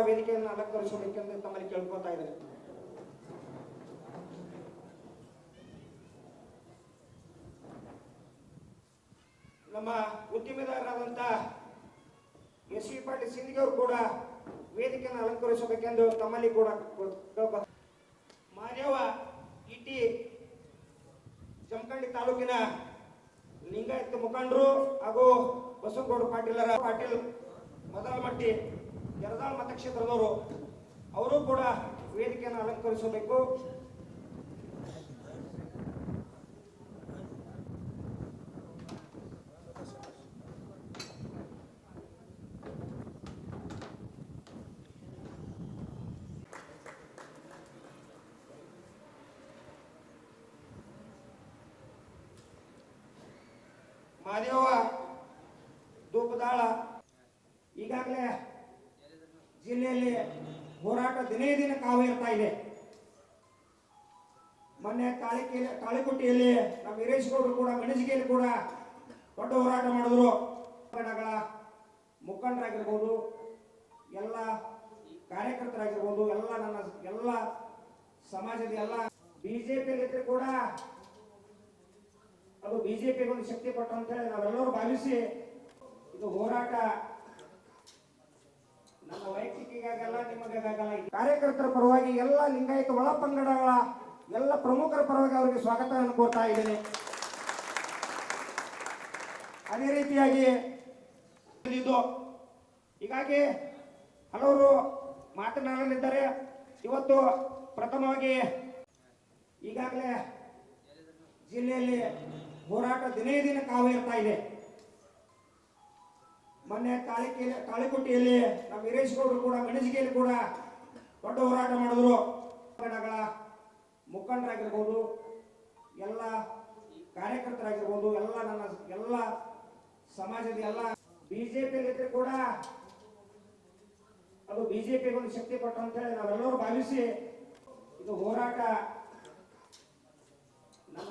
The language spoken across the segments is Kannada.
ವೇದಿಕೆಯನ್ನು ಅಲಂಕರಿಸಬೇಕೆಂದು ತಮ್ಮಲ್ಲಿ ಕೇಳ್ಕೊತಾ ಇದ್ದೇನೆ ನಮ್ಮ ಉದ್ಯಮಿದಾರರಾದಂಥ ಎಸ್ ವಿ ಪಾಟೀಲ್ ಸಿಂಧಿಗೆ ಅವರು ಕೂಡ ವೇದಿಕೆಯನ್ನು ಅಲಂಕರಿಸಬೇಕೆಂದು ತಮ್ಮಲ್ಲಿ ಕೂಡ ಮಾದೇವ ಇಟಿ ಜಮಖಂಡಿ ತಾಲೂಕಿನ ಲಿಂಗಾಯತ ಮುಖಂಡರು ಹಾಗೂ ಬಸವಗೌಡ ಪಾಟೀಲರ ಪಾಟೀಲ್ ಮೊದಲ ಮಟ್ಟಿ ಯರದಾಳ್ ಮತಕ್ಷೇತ್ರದವರು ಅವರು ಕೂಡ ವೇದಿಕೆಯನ್ನು ಅಲಂಕರಿಸಬೇಕು. ಮಾದೇವ ಧೂಪದಾಳ ಈಗಾಗಲೇ ಜಿಲ್ಲೆಯಲ್ಲಿ ಹೋರಾಟ ದಿನೇ ದಿನ ಕಾವೇರ್ತಾ ಇದೆ. ಮೊನ್ನೆ ತಾಳಿಕೆ ತಾಳಿಕೋಟೆಯಲ್ಲಿ ನಮ್ಮ ವೀರೇಶ್ ಗೌಡರು ಕೂಡ ಮೆಣಸಿಗೆಯಲ್ಲಿ ಕೂಡ ದೊಡ್ಡ ಹೋರಾಟ ಮಾಡಿದ್ರು. ಕನ್ನಡಗಳ ಮುಖಂಡರಾಗಿರ್ಬೋದು, ಎಲ್ಲ ಕಾರ್ಯಕರ್ತರಾಗಿರ್ಬೋದು, ಎಲ್ಲ ನನ್ನ, ಎಲ್ಲ ಸಮಾಜದ ಎಲ್ಲ ಬಿಜೆಪಿಯಲ್ಲಿದ್ದರೆ ಕೂಡ ಅದು ಬಿಜೆಪಿಗೆ ಒಂದು ಶಕ್ತಿ ಕೊಟ್ಟು ಅಂತ ಹೇಳಿ ನಾವೆಲ್ಲರೂ ಭಾವಿಸಿ ಇದು ಹೋರಾಟ ಇದು ಕಾರ್ಯಕರ್ತರ ಪರವಾಗಿ ಎಲ್ಲ ಲಿಂಗಾಯತ ಒಳ ಪಂಗಡಗಳ ಎಲ್ಲ ಪ್ರಮುಖರ ಪರವಾಗಿ ಅವರಿಗೆ ಸ್ವಾಗತವನ್ನು ಕೋರ್ತಾ ಇದ್ದೇನೆ. ಅದೇ ರೀತಿಯಾಗಿ ಹೀಗಾಗಿ ಹಲವರು ಮಾತನಾಡಲಿದ್ದಾರೆ. ಇವತ್ತು ಪ್ರಥಮವಾಗಿ ಈಗಾಗಲೇ ಜಿಲ್ಲೆಯಲ್ಲಿ ಹೋರಾಟ ದಿನೇ ದಿನ ಕಾವು ಇರ್ತಾ ಇದೆ. ಮೊನ್ನೆ ತಾಳಿಕೆಯಲ್ಲಿ ತಾಳಿಕೋಟೆಯಲ್ಲಿ ನಮ್ಮ ವೀರೇಶ್ ಗೌಡರು ಕೂಡ ಮೆಣಸಿಗೆಯಲ್ಲಿ ಕೂಡ ದೊಡ್ಡ ಹೋರಾಟ ಮಾಡಿದ್ರು. ಕನ್ನಡಗಳ ಮುಖಂಡರಾಗಿರ್ಬೋದು, ಎಲ್ಲ ಕಾರ್ಯಕರ್ತರಾಗಿರ್ಬೋದು, ಎಲ್ಲ ನನ್ನ ಎಲ್ಲ ಸಮಾಜದ ಎಲ್ಲ ಬಿಜೆಪಿಯಲ್ಲಿದ್ದರೆ ಕೂಡ ಅದು ಬಿಜೆಪಿಗೆ ಒಂದು ಶಕ್ತಿ ಕೊಟ್ಟು ಅಂತ ಹೇಳಿ ನಾವೆಲ್ಲರೂ ಭಾವಿಸಿ ಇದು ಹೋರಾಟ ನಮ್ಮ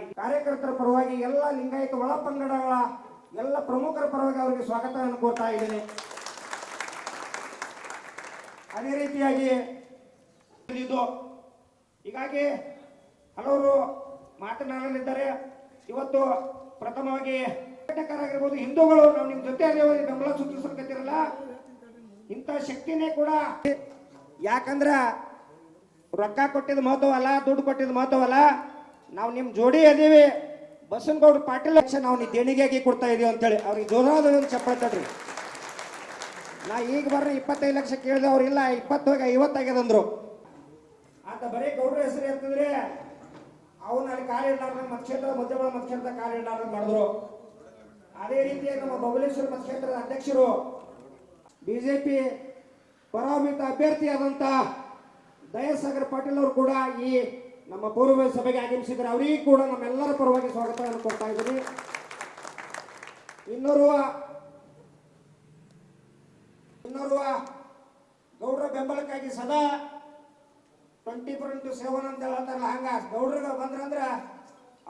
ಇದು ಕಾರ್ಯಕರ್ತರ ಪರವಾಗಿ ಎಲ್ಲ ಲಿಂಗಾಯತ ಒಳ ಪಂಗಡಗಳ ಎಲ್ಲ ಪ್ರಮುಖರ ಪರವಾಗಿ ಅವರಿಗೆ ಸ್ವಾಗತವನ್ನು ಕೋರ್ತಾ ಇದ್ದೇನೆ. ಅದೇ ರೀತಿಯಾಗಿ ಹೀಗಾಗಿ ಹಲವರು ಮಾತನಾಡಲಿದ್ದಾರೆ. ಇವತ್ತು ಪ್ರಥಮವಾಗಿ ಆಗಿರ್ಬೋದು ಹಿಂದೂಗಳು ನಾವು ನಿಮ್ಮ ಜೊತೆ ಬೆಂಬಲ ಸೂಚಿಸಲ್ಕತ್ತಿರಲ್ಲ ಇಂಥ ಶಕ್ತಿನೇ ಕೂಡ ಯಾಕಂದ್ರೆ ರೊಕ್ಕ ಕೊಟ್ಟಿದ್ದು ಮಹತ್ವವಲ್ಲ, ದುಡ್ಡು ಕೊಟ್ಟಿದ್ದು ಮಹತ್ವವಲ್ಲ, ನಾವು ನಿಮ್ಮ ಜೋಡಿ ಅದೀವಿ. ಬಸನಗೌಡ ಪಾಟೀಲ್ ನಾವು ನೀ ದೇಣಿಗೆಯಾಗಿ ಕೊಡ್ತಾ ಇದೀವಿ ಅಂತೇಳಿ. ಅವ್ರಿಗೆ ಜೋರಾದ ಒಂದು ಚಪ್ಪಳ ತಡ್ರಿ. ನಾ ಈಗ ಬರ್ರಿ ಇಪ್ಪತ್ತೈದು ಲಕ್ಷ ಕೇಳಿದೆ ಅವ್ರು ಇಲ್ಲ, ಇಪ್ಪತ್ತು ಐವತ್ತಾಗ್ಯದಂದ್ರು ಆತ ಬರೀ ಗೌಡ್ರ ಹೆಸರು ಎತ್ತಿದ್ರೆ ಅವನು ಅಲ್ಲಿ ಕಾಲು ಇಡಲಾರ್ದಂಗೆ ಮತಕ್ಷೇತ್ರ ಮಧ್ಯಬಳ ಮತಕ್ಷೇತ್ರದ ಇಡಲಾರ್ದಂಗೆ ಮಾಡಿದ್ರು. ಅದೇ ರೀತಿಯಾಗಿ ನಮ್ಮ ಬಬಲೇಶ್ವರ ಮತಕ್ಷೇತ್ರದ ಅಧ್ಯಕ್ಷರು, ಬಿಜೆಪಿ ಪರಾಮಿತ ಅಭ್ಯರ್ಥಿಯಾದಂಥ ದಯಾಸಾಗರ್ ಪಾಟೀಲ್ ಅವರು ಕೂಡ ಈ ನಮ್ಮ ಪೂರ್ವ ಸಭೆಗೆ ಆಗಮಿಸಿದ್ರೆ ಅವರಿಗೂ ಕೂಡ ನಮ್ಮೆಲ್ಲರ ಪರವಾಗಿ ಸ್ವಾಗತವನ್ನು ಕೊಡ್ತಾ ಇದ್ದೀನಿ. ಇನ್ನೋರ್ವ ಇನ್ನೋರ್ವ ಗೌಡರ ಬೆಂಬಲಕ್ಕಾಗಿ ಸದಾ ಟ್ವೆಂಟಿ ಫೋರ್ ಇಂಟು ಸೆವೆನ್ ಅಂತ ಹೇಳ್ತಾರಲ್ಲ ಹಂಗ ಗೌಡ್ರಿಗೆ ಬಂದ್ರಂದ್ರೆ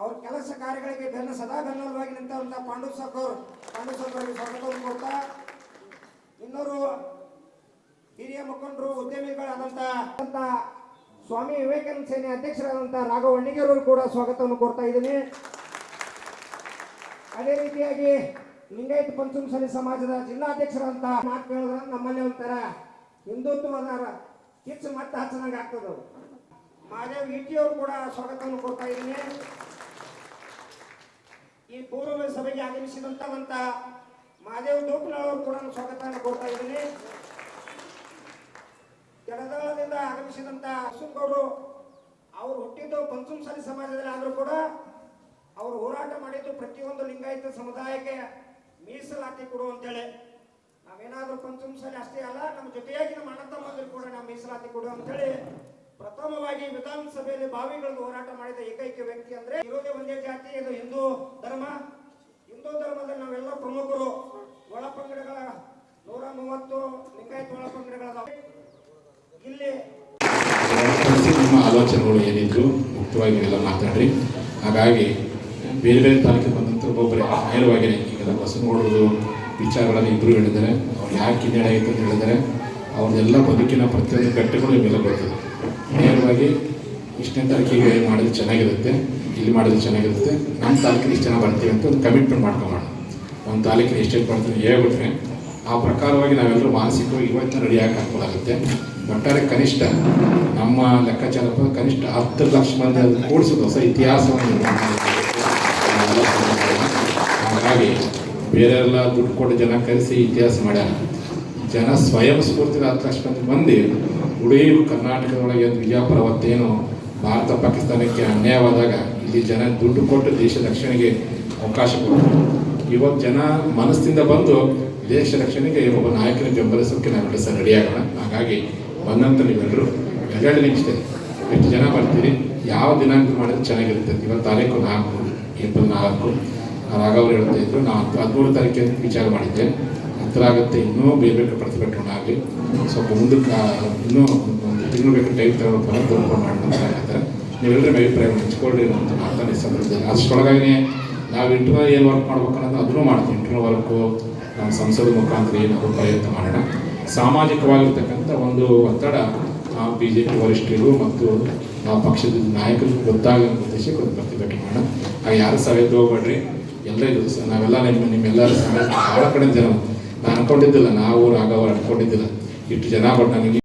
ಅವ್ರ ಕೆಲಸ ಕಾರ್ಯಗಳಿಗೆ ಬೆನ್ನ ಸದಾ ಬೆನ್ನಲವಾಗಿ ನಿಂತವಂತ ಪಾಂಡು ಸಾಕವ್ರು ಪಾಂಡು ಸಾಕೋರಿಗೆ ಸ್ವಾಗತವನ್ನು ಕೊಡ್ತಾ ಇನ್ನೋರು ಹಿರಿಯ ಮುಖಂಡರು, ಉದ್ಯಮಿಗಳಾದಂತ ಅಂತ ಸ್ವಾಮಿ ವಿವೇಕಾನಂದ ಸೇನೆ ಅಧ್ಯಕ್ಷರಾದಂಥ ರಾಘವ ಅಣ್ಣಿಗೇರವರು ಕೂಡ ಸ್ವಾಗತವನ್ನು ಕೋರ್ತಾ ಇದ್ದೀನಿ. ಅದೇ ರೀತಿಯಾಗಿ ಲಿಂಗಾಯತ ಪಂಚಮಸಾಲಿ ಸಮಾಜದ ಜಿಲ್ಲಾಧ್ಯಕ್ಷರಂತ ಮಾತು ಕೇಳಿದ್ರೆ ನಮ್ಮಲ್ಲಿ ಒಂಥರ ಹಿಂದುತ್ವದ ಕಿಚ್ಚು ಮತ್ತೆ ಹಚ್ಚದಂಗೆ ಆಗ್ತದೆ ಮಾದೇವ್ ಇಟ್ಟಿಯವರು ಕೂಡ ಸ್ವಾಗತವನ್ನು ಕೊಡ್ತಾ ಇದ್ದೀನಿ. ಈ ಪೂರ್ವ ಸಭೆಗೆ ಆಗಮಿಸಿದಂತಹ ಮಾದೇವ್ ದೋಪುಲ ಅವರು ಕೂಡ ಸ್ವಾಗತವನ್ನು ಕೊಡ್ತಾ ಇದ್ದೀನಿ. ಆಗಮಿಸಿದಂತ ಅಶ್ವನ್ಗೌಡರು ಅವರು ಹುಟ್ಟಿದ್ದು ಪಂಚಮಸಾಲಿ ಸಮಾಜದಲ್ಲಿ ಆದರೂ ಕೂಡ ಅವರು ಹೋರಾಟ ಮಾಡಿದ್ದು ಪ್ರತಿಯೊಂದು ಲಿಂಗಾಯತ ಸಮುದಾಯಕ್ಕೆ ಮೀಸಲಾತಿ ಕೊಡು ಅಂತೇಳಿ. ನಾವೇನಾದ್ರೂ ಪಂಚಮಸಾಲಿ ಅಷ್ಟೇ ಅಲ್ಲ, ನಮ್ಮ ಜೊತೆಯಾಗಿ ನಮ್ಮ ಅಣ್ಣ ತಮ್ಮಂದಿರು ಕೂಡ ನಾವು ಮೀಸಲಾತಿ ಕೊಡು ಅಂತೇಳಿ ಪ್ರಥಮವಾಗಿ ವಿಧಾನಸಭೆಯಲ್ಲಿ ಬಾವಿಗಳನ್ನು ಹೋರಾಟ ಮಾಡಿದ ಏಕೈಕ ವ್ಯಕ್ತಿ ಅಂದ್ರೆ ಇರೋದೇ ಒಂದೇ ಜಾತಿ, ಇದು ಹಿಂದೂ ಧರ್ಮ. ಹಿಂದೂ ಧರ್ಮದಲ್ಲಿ ನಾವೆಲ್ಲ ಪ್ರಮುಖರು ಒಳ ಪಂಗಡಗಳ ನೂರ ಮೂವತ್ತು ಲಿಂಗಾಯತ ಒಳ ಪಂಗಡಗಳದಾವೆ ಇಲ್ಲಿ ಹೊರತುಪಡಿಸಿ ನಿಮ್ಮ ಆಲೋಚನೆಗಳು ಏನಿದ್ರು ಮುಕ್ತವಾಗಿ ಎಲ್ಲ ಮಾತಾಡ್ರಿ. ಹಾಗಾಗಿ ಬೇರೆ ಬೇರೆ ತಾಲೂಕಿಗೆ ಬಂದಂಥ ಒಬ್ಬೊಬ್ಬರೇ ನೇರವಾಗಿ ಈಗ ನೋಡೋದು ವಿಚಾರಗಳನ್ನು ಇಬ್ಬರು ಹೇಳಿದ್ದಾರೆ. ಅವ್ರು ಯಾಕೆ ಹಿನ್ನಡೆ ಆಯಿತು ಅಂತ ಹೇಳಿದ್ದಾರೆ. ಅವ್ರದ್ದೆಲ್ಲ ಬದುಕಿನ ಪ್ರತಿಯೊಂದು ಘಟ್ಟಗಳು ಇವೆಲ್ಲ ಬರ್ತದೆ ನೇರವಾಗಿ ಇಷ್ಟನೇ ತಾರೀಕಿಗೆ ಮಾಡಿದ್ರೆ ಚೆನ್ನಾಗಿರುತ್ತೆ, ಇಲ್ಲಿ ಮಾಡಿದ್ರೆ ಚೆನ್ನಾಗಿರುತ್ತೆ. ನಮ್ಮ ತಾಲೂಕಿಗೆ ಇಷ್ಟು ಜನ ಬರ್ತೀವಿ ಅಂತ ಒಂದು ಕಮಿಟ್ಮೆಂಟ್ ಮಾಡ್ಕೊಂಬೋಣ ಒಂದು ತಾಲೂಕಿನ ಎಷ್ಟೇನು ಬರ್ತೀವಿ ಹೇಳ್ಬಿಟ್ರೆ ಆ ಪ್ರಕಾರವಾಗಿ ನಾವೆಲ್ಲರೂ ಮಾನಸಿಕವಾಗಿ ಇವತ್ತಿನ ರೆಡಿಯಾಗಿ ಹಾಕೋಲಾಗುತ್ತೆ ಒಟ್ಟಾರೆ ಕನಿಷ್ಠ ನಮ್ಮ ಲೆಕ್ಕಾಚಾರ ಕನಿಷ್ಠ ಹತ್ತು ಲಕ್ಷ ಮಂದಿ ಅದನ್ನು ಕೂಡಿಸೋದು ಹೊಸ ಇತಿಹಾಸವನ್ನು ಹಾಗಾಗಿ ಬೇರೆಲ್ಲ ದುಡ್ಡು ಕೊಟ್ಟು ಜನ ಕರೆಸಿ ಇತಿಹಾಸ ಮಾಡ್ಯಾರ. ಜನ ಸ್ವಯಂ ಸ್ಫೂರ್ತಿದ ಹತ್ತು ಲಕ್ಷ ಮಂದಿ ಬಂದು ಉಡೀ ಕರ್ನಾಟಕದೊಳಗೆ ವಿಜಯಪುರ ಅವತ್ತೇನು ಭಾರತ ಪಾಕಿಸ್ತಾನಕ್ಕೆ ಅನ್ಯಾಯವಾದಾಗ ಇಲ್ಲಿ ಜನ ದುಡ್ಡು ಕೊಟ್ಟು ದೇಶ ರಕ್ಷಣೆಗೆ ಅವಕಾಶ ಕೊಟ್ಟರು ಇವತ್ತು ಜನ ಮನಸ್ಸಿಂದ ಬಂದು ದೇಶ ರಕ್ಷಣೆಗೆ ಒಬ್ಬ ನಾಯಕನ ಬೆಂಬಲಿಸೋಕೆ ನಾವು ಕೆಲಸ ರೆಡಿಯಾಗೋಣ ಹಾಗಾಗಿ ಬಂದಂತ ನೀವೆಲ್ಲರೂ ಎರಡು ನಿಮಿಷ ಎಷ್ಟು ಜನ ಬರ್ತೀರಿ ಯಾವ ದಿನಾಂಕ ಮಾಡಿದ್ರೆ ಚೆನ್ನಾಗಿರುತ್ತೆ? ಇವತ್ತು ತಾರೀಕು ನಾಲ್ಕು, ಏಪ್ರಿಲ್ ನಾಲ್ಕು. ರಾಘವ್ರು ಹೇಳ್ತಾ ಇದ್ರು ನಾವು ಹದಿಮೂರು ತಾರೀಕಿಗೆ ವಿಚಾರ ಮಾಡಿದ್ದೆ. ಹತ್ತಿರ ಆಗುತ್ತೆ, ಇನ್ನೂ ಬೇರೆ ಬೇರೆ ಪ್ರತಿಭಟನೆ ಆಗಲಿ ಸ್ವಲ್ಪ ಮುಂದಕ್ಕೆ ಇನ್ನೂ ಒಂದು ತಿಂಗಳು ಬೇಕು ಟೈಮ್ ತಗೊಳ್ತಾರೆ ದುರ್ಬಲ ಮಾಡೋಣ ಹೇಳ್ತಾರೆ ನೀವೆಲ್ಲರೂ ಅಭಿಪ್ರಾಯ ಹಂಚ್ಕೊಳ್ಳಿ ಅಂತ ಮಾತಾಡಿ ಸಂದರ್ಭದಲ್ಲಿ ಅಷ್ಟೊಳಗಾಗಿ ನಾವು ಇಂಟರ್ನಲ್ ಏನು ವರ್ಕ್ ಮಾಡ್ಬೇಕು ಅನ್ನೋದು ಅದನ್ನು ಮಾಡ್ತೀವಿ. ಇಂಟರ್ನಲ್ ವರ್ಕು ನಮ್ಮ ಸಂಸದ ಮುಖಾಂತರ ಏನಾದರೂ ಪ್ರಯತ್ನ ಮಾಡೋಣ. ಸಾಮಾಜಿಕವಾಗಿರ್ತಕ್ಕಂಥ ಒಂದು ಒತ್ತಡ ಆ ಬಿ ಜೆ ಪಿ ವರಿಷ್ಠರಿಗೂ ಮತ್ತು ಆ ಪಕ್ಷದ ನಾಯಕರಿಗೂ ಗೊತ್ತಾಗೋ ಉದ್ದೇಶಕ್ಕೆ ಒಂದು ಪ್ರತಿಭಟನೆ ಮಾಡೋಣ. ಆಗ ಯಾರು ಸವೆದ್ದು ಹೋಗ್ಬೇಡ್ರಿ. ಎಲ್ಲ ಇದು ನಾವೆಲ್ಲ ನಿಮ್ಮ ನಿಮ್ಮೆಲ್ಲರ ಭಾಳ ಕಡೆ ಜನ. ನಾನು ಅನ್ಕೊಂಡಿದ್ದಿಲ್ಲ, ನಾವು ರಾಘವ ಅನ್ಕೊಂಡಿದ್ದಿಲ್ಲ. ಇಷ್ಟು ಜನ ಬಟ್ ನನಗೆ